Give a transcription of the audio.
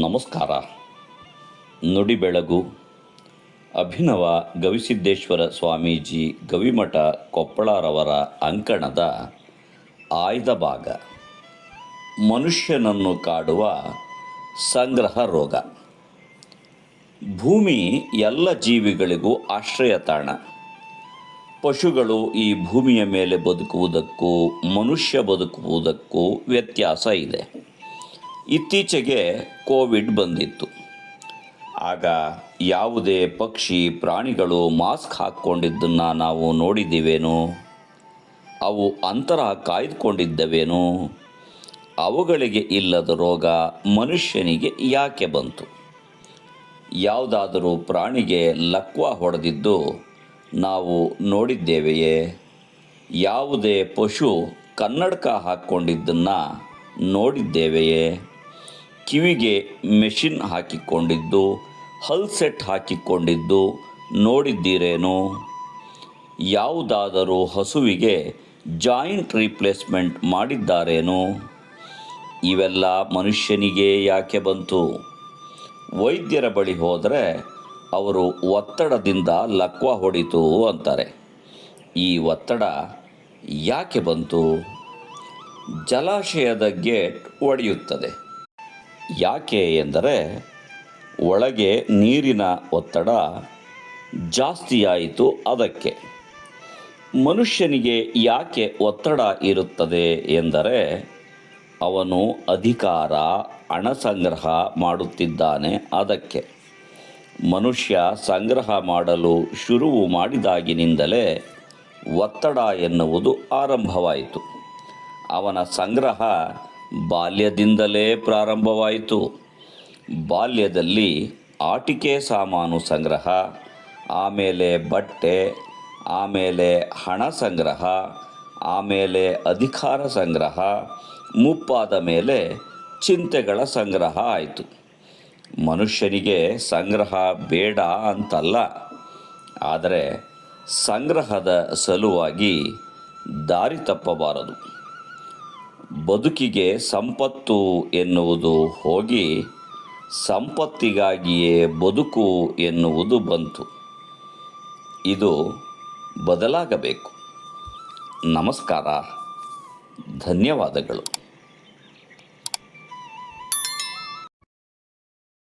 ನಮಸ್ಕಾರ. ನುಡಿ ಬೆಳಗು. ಅಭಿನವ ಗವಿಸಿದ್ದೇಶ್ವರ ಸ್ವಾಮೀಜಿ ಗವಿಮಠ ಕೊಪ್ಪಳರವರ ಅಂಕಣದ ಆಯ್ದ ಭಾಗ. ಮನುಷ್ಯನನ್ನು ಕಾಡುವ ಸಂಗ್ರಹ ರೋಗ. ಭೂಮಿ ಎಲ್ಲ ಜೀವಿಗಳಿಗೂ ಆಶ್ರಯ ತಾಣ. ಪಶುಗಳು ಈ ಭೂಮಿಯ ಮೇಲೆ ಬದುಕುವುದಕ್ಕೂ, ಮನುಷ್ಯ ಬದುಕುವುದಕ್ಕೂ ವ್ಯತ್ಯಾಸ ಇದೆ. ಇತ್ತೀಚೆಗೆ ಕೋವಿಡ್ ಬಂದಿತ್ತು. ಆಗ ಯಾವುದೇ ಪಕ್ಷಿ, ಪ್ರಾಣಿಗಳು ಮಾಸ್ಕ್ ಹಾಕ್ಕೊಂಡಿದ್ದನ್ನು ನಾವು ನೋಡಿದ್ದೀವೇನು? ಅವು ಅಂತರ ಕಾಯ್ದುಕೊಂಡಿದ್ದವೇನೋ? ಅವುಗಳಿಗೆ ಇಲ್ಲದ ರೋಗ ಮನುಷ್ಯನಿಗೆ ಯಾಕೆ ಬಂತು? ಯಾವುದಾದರೂ ಪ್ರಾಣಿಗೆ ಲಕ್ವ ಹೊಡೆದಿದ್ದು ನಾವು ನೋಡಿದ್ದೇವೆಯೇ? ಯಾವುದೇ ಪಶು ಕನ್ನಡಕ ಹಾಕ್ಕೊಂಡಿದ್ದನ್ನು ನೋಡಿದ್ದೇವೆಯೇ? ಕಿವಿಗೆ ಮೆಷಿನ್ ಹಾಕಿಕೊಂಡಿದ್ದು, ಹಲ್ ಸೆಟ್ ಹಾಕಿಕೊಂಡಿದ್ದು ನೋಡಿದ್ದೀರೇನು? ಯಾವುದಾದರೂ ಹಸುವಿಗೆ ಜಾಯಿಂಟ್ ರೀಪ್ಲೇಸ್ಮೆಂಟ್ ಮಾಡಿದ್ದಾರೇನೋ? ಇವೆಲ್ಲ ಮನುಷ್ಯನಿಗೆ ಯಾಕೆ ಬಂತು? ವೈದ್ಯರ ಬಳಿ ಹೋದರೆ ಅವರು ಒತ್ತಡದಿಂದ ಲಕ್ವ ಹೊಡಿತು ಅಂತಾರೆ. ಈ ಒತ್ತಡ ಯಾಕೆ ಬಂತು? ಜಲಾಶಯದ ಗೇಟ್ ಒಡೆಯುತ್ತದೆ. ಯಾಕೆ ಎಂದರೆ ಒಳಗೆ ನೀರಿನ ಒತ್ತಡ ಜಾಸ್ತಿಯಾಯಿತು ಅದಕ್ಕೆ. ಮನುಷ್ಯನಿಗೆ ಯಾಕೆ ಒತ್ತಡ ಇರುತ್ತದೆ ಎಂದರೆ ಅವನು ಅಧಿಕಾರ ಹಣ ಸಂಗ್ರಹ ಮಾಡುತ್ತಿದ್ದಾನೆ ಅದಕ್ಕೆ. ಮನುಷ್ಯ ಸಂಗ್ರಹ ಮಾಡಲು ಶುರು ಮಾಡಿದಾಗಿನಿಂದಲೇ ಒತ್ತಡ ಎನ್ನುವುದು ಆರಂಭವಾಯಿತು. ಅವನ ಸಂಗ್ರಹ ಬಾಲ್ಯದಿಂದಲೇ ಪ್ರಾರಂಭವಾಯಿತು. ಬಾಲ್ಯದಲ್ಲಿ ಆಟಿಕೆ ಸಾಮಾನು ಸಂಗ್ರಹ, ಆಮೇಲೆ ಬಟ್ಟೆ, ಆಮೇಲೆ ಹಣ ಸಂಗ್ರಹ, ಆಮೇಲೆ ಅಧಿಕಾರ ಸಂಗ್ರಹ, ಮುಪ್ಪಾದ ಮೇಲೆ ಚಿಂತೆಗಳ ಸಂಗ್ರಹ ಆಯಿತು. ಮನುಷ್ಯನಿಗೆ ಸಂಗ್ರಹ ಬೇಡ ಅಂತಲ್ಲ, ಆದರೆ ಸಂಗ್ರಹದ ಸಲುವಾಗಿ ದಾರಿ ತಪ್ಪಬಾರದು. ಬದುಕಿಗೆ ಸಂಪತ್ತು ಎನ್ನುವುದು ಹೋಗಿ ಸಂಪತ್ತಿಗಾಗಿಯೇ ಬದುಕು ಎನ್ನುವುದು ಬಂತು. ಇದು ಬದಲಾಗಬೇಕು. ನಮಸ್ಕಾರ. ಧನ್ಯವಾದಗಳು.